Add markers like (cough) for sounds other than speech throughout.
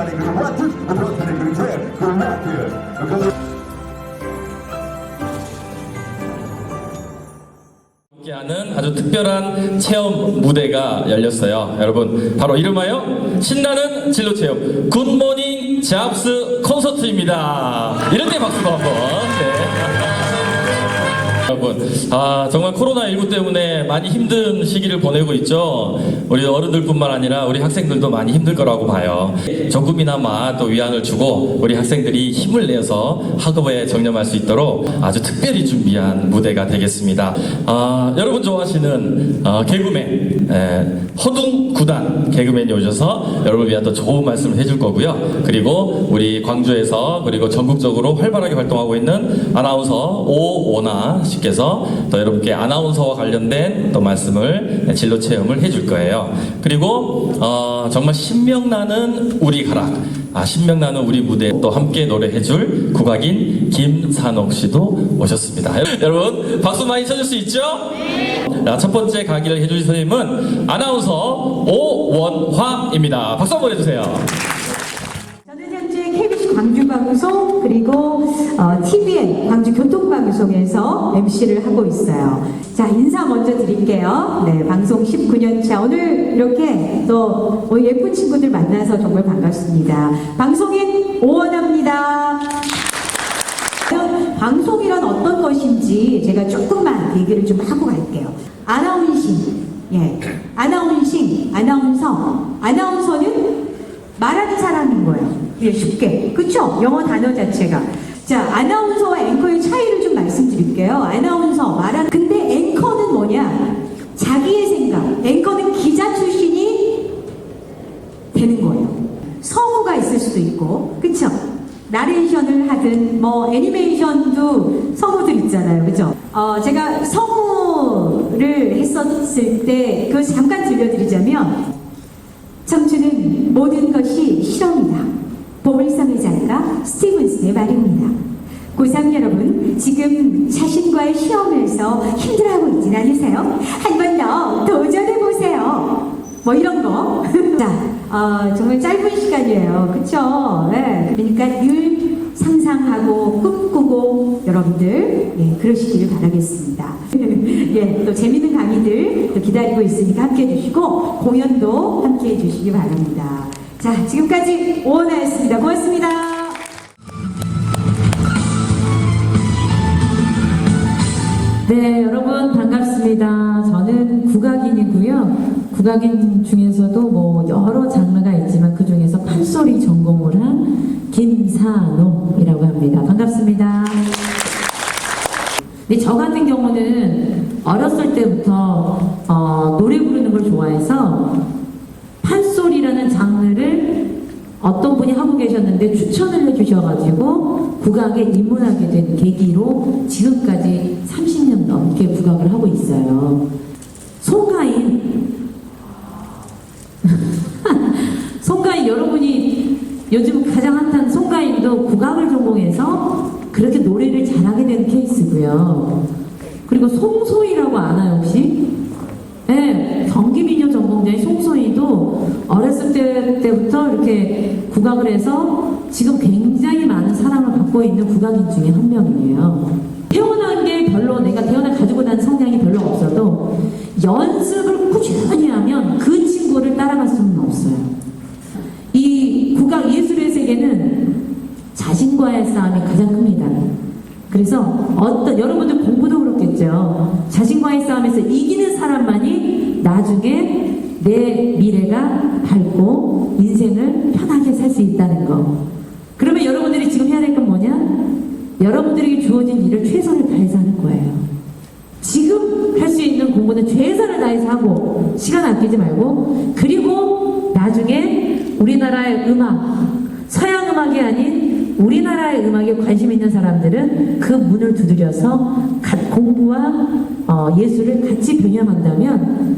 날이 그 와트 그렇다는 그 죄, 그 와트 그 함께하는 아주 특별한 체험 무대가 열렸어요. 여러분, 바로 이름하여 신나는 진로 체험 굿모닝 잡스 콘서트입니다. 이럴 때 박수도 한번. 네. 여러분, 아, 정말 코로나 19 때문에 많이 힘든 시기를 보내고 있죠. 우리 어른들뿐만 아니라 우리 학생들도 많이 힘들 거라고 봐요. 조금이나마 또 위안을 주고 우리 학생들이 힘을 내서 학업에 정념할 수 있도록 아주 특별히 준비한 무대가 되겠습니다. 아, 여러분 좋아하시는 어, 개그맨, 에, 허둥 구단 개그맨이 오셔서 여러분을 위한 또 좋은 말씀을 해줄 거고요. 그리고 우리 광주에서 그리고 전국적으로 활발하게 활동하고 있는 아나운서 오 씨께서 또 여러분께 아나운서와 관련된 또 말씀을 진로 체험을 해줄 거예요. 그리고 어, 정말 신명나는 우리 가락, 아 신명나는 우리 무대 또 함께 노래해줄 국악인 김산옥 씨도 오셨습니다. 여러분 박수 많이 쳐줄 수 있죠? 자, 첫 번째 강의를 해주실 선생님은 아나운서 오원화입니다. 박수 한번 해주세요. 저는 현재 KBC 광주방송 그리고 어, TVN 광주교통 방송에서 MC를 하고 있어요. 자 인사 먼저 드릴게요. 네 방송 19년 차 오늘 이렇게 또 예쁜 친구들 만나서 정말 반갑습니다. 방송인 오원합니다. 방송이란 어떤 것인지 제가 조금만 얘기를 좀 하고 갈게요. 아나운싱, 예, 아나운싱, 아나운서, 아나운서는 말하는 사람인 거예요. 예, 쉽게. 그쵸? 영어 단어 자체가. 자, 아나운서와 앵커의 차이를 좀 말씀드릴게요. 아나운서, 말하는. 근데 앵커는 뭐냐? 자기의 생각. 앵커는 기자 출신이 되는 거예요. 성우가 있을 수도 있고, 그쵸? 나레이션을 하든, 뭐, 애니메이션도 성우들 있잖아요. 그죠? 어, 제가 성우를 했었을 때, 그걸 잠깐 들려드리자면, 청춘은 모든 것이 실험이다. 보물섬의 작가 스티븐슨의 말입니다. 고3 여러분, 지금 자신과의 시험에서 힘들어하고 있진 않으세요? 한 번 더 도전해보세요. 뭐 이런 거. (laughs) 자, 어, 정말 짧은 시간이에요. 그쵸? 네. 그러니까 늘 상상하고 꿈꾸고 여러분들, 예, 그러시기를 바라겠습니다. (laughs) 예, 또 재밌는 강의들 또 기다리고 있으니까 함께 해주시고, 공연도 함께 해주시기 바랍니다. 자, 지금까지 오원하였습니다. 고맙습니다. 네, 여러분 반갑습니다. 저는 국악인이고요. 국악인 중에서도 뭐 여러 장르가 있지만 그 중에서 판소리 전공을 한 김사노이라고 합니다. 반갑습니다. 근데 저 같은 경우는 어렸을 때부터 어, 노래 부르는 걸 좋아해서 장르를 어떤 분이 하고 계셨는데 추천을 해주셔가지고 국악에 입문하게 된 계기로 지금까지 30년 넘게 국악을 하고 있어요. 송가인. (laughs) 송가인 여러분이 요즘 가장 핫한 송가인도 국악을 전공해서 그렇게 노래를 잘하게 된 케이스고요. 그리고 송소희라고 아나요 혹시? 네, 경기민요 전공자의 송소희도 어렸을 때, 때부터 이렇게 국악을 해서 지금 굉장히 많은 사랑을 받고 있는 국악인 중에 한 명이에요. 태어난 게 별로 내가 태어나 가지고 난 성향이 별로 없어도 연습을 꾸준히 하면 그 친구를 따라갈 수는 없어요. 이 국악 예술의 세계는 자신과의 싸움이 가장 큽니다. 그래서 어떤 여러분들 공부도 그렇겠죠. 자신과의 싸움에서 이기는 사람만이 나중에 내 미래가 밝고 인생을 편하게 살 수 있다는 거. 그러면 여러분들이 지금 해야 될 건 뭐냐? 여러분들에게 주어진 일을 최선을 다해서 하는 거예요. 지금 할 수 있는 공부는 최선을 다해서 하고 시간 아끼지 말고 그리고 나중에 우리나라의 음악 서양 음악이 아닌 우리나라의 음악에 관심 있는 사람들은 그 문을 두드려서 가- 공부와 어, 예술을 같이 병행한다면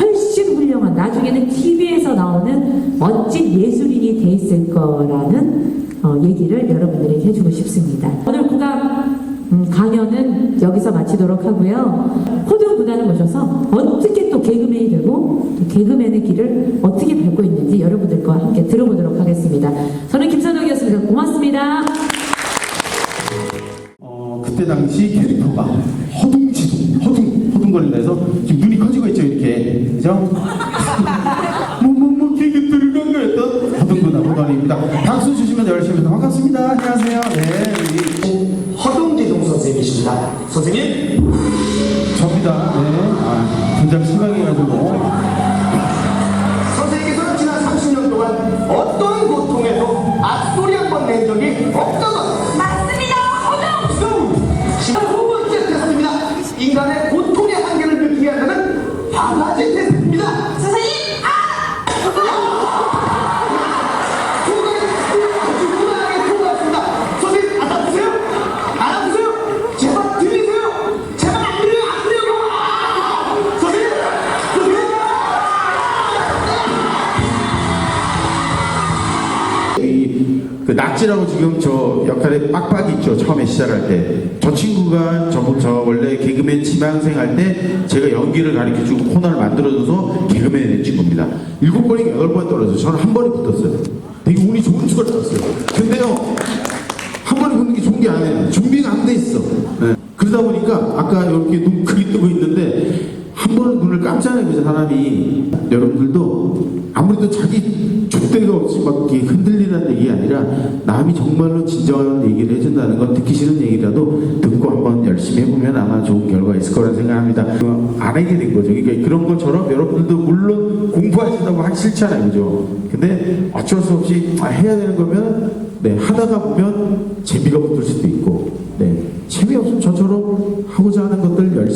훨씬 훌륭한 나중에는 TV에서 나오는 멋진 예술인이 돼 있을 거라는 어, 얘기를 여러분들에게 해주고 싶습니다. 오늘 국악 음, 강연은 여기서 마치도록 하고요. 코드 구단을 모셔서 어떻게 또 개그맨이 되고 또 개그맨의 길을 어떻게 밟고 있는지 여러분들과 함께 들어보도록 하겠습니다. 저는 김선욱이었습니다. 고맙습니다. 어, 그때 당시 캐릭터가 허둥 허둥 허둥거린다 해서 지금 눈이 커지고 있죠 이렇게. 그죠? 뭐뭐뭐 (laughs) 되게 들어간 거였던 허둥근 허둥거리입니다. 박수 주시면 열심히 해서 반갑습니다. 안녕하세요. 네 허동재동 선생님이십니다. 선생님, 접니다. 네. 아, 분장 심하게 가지고 그 낙지라고 지금 저 역할에 빡빡이 있죠. 처음에 시작할 때. 저 친구가 저, 저 원래 개그맨 지망생 할 때 제가 연기를 가르쳐 주고 코너를 만들어줘서 개그맨이 된 친구입니다. 일곱 번인가 여덟 번 떨어져요. 저는 한 번에 붙었어요. 되게 운이 좋은 줄 알았어요. 근데요 한 번에 붙는 게 좋은 게 아니에요. 준비가 안 돼 있어. 네. 그러다 보니까 아까 이렇게 눈 크게 뜨고 있는데 한 번은 눈을 깜짝이야. 그 사람이 여러분들도 아무래도 자기 줏대가 없이 막 흔들리는 얘기 아니라 남이 정말로 진정한 얘기를 해준다는 건 듣기 싫은 얘기라도 듣고 한번 열심히 해보면 아마 좋은 결과가 있을 거라 생각합니다. 안 하게 된 거죠. 그러니까 그런 것처럼 여러분들도 물론 공부하신다고 하기 싫잖아요. 그죠? 근데 어쩔 수 없이 아, 해야 되는 거면 네, 하다가 보면 재미가 붙을 수도 있고 네, 재미없으면 저처럼 하고자 하는 것들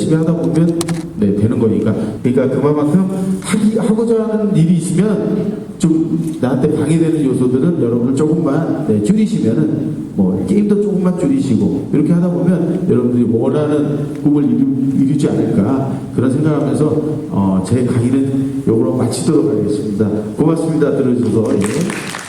열심히 하다 보면 네, 되는 거니까. 그러니까 그만큼 하기, 하고자 하는 일이 있으면 좀 나한테 방해되는 요소들은 여러분들 조금만 네, 줄이시면은 뭐 게임도 조금만 줄이시고 이렇게 하다 보면 여러분들이 원하는 꿈을 이루, 이루지 않을까 그런 생각하면서 어, 제 강의는 요거로 마치도록 하겠습니다. 고맙습니다. 들어주셔서. 예.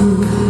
you.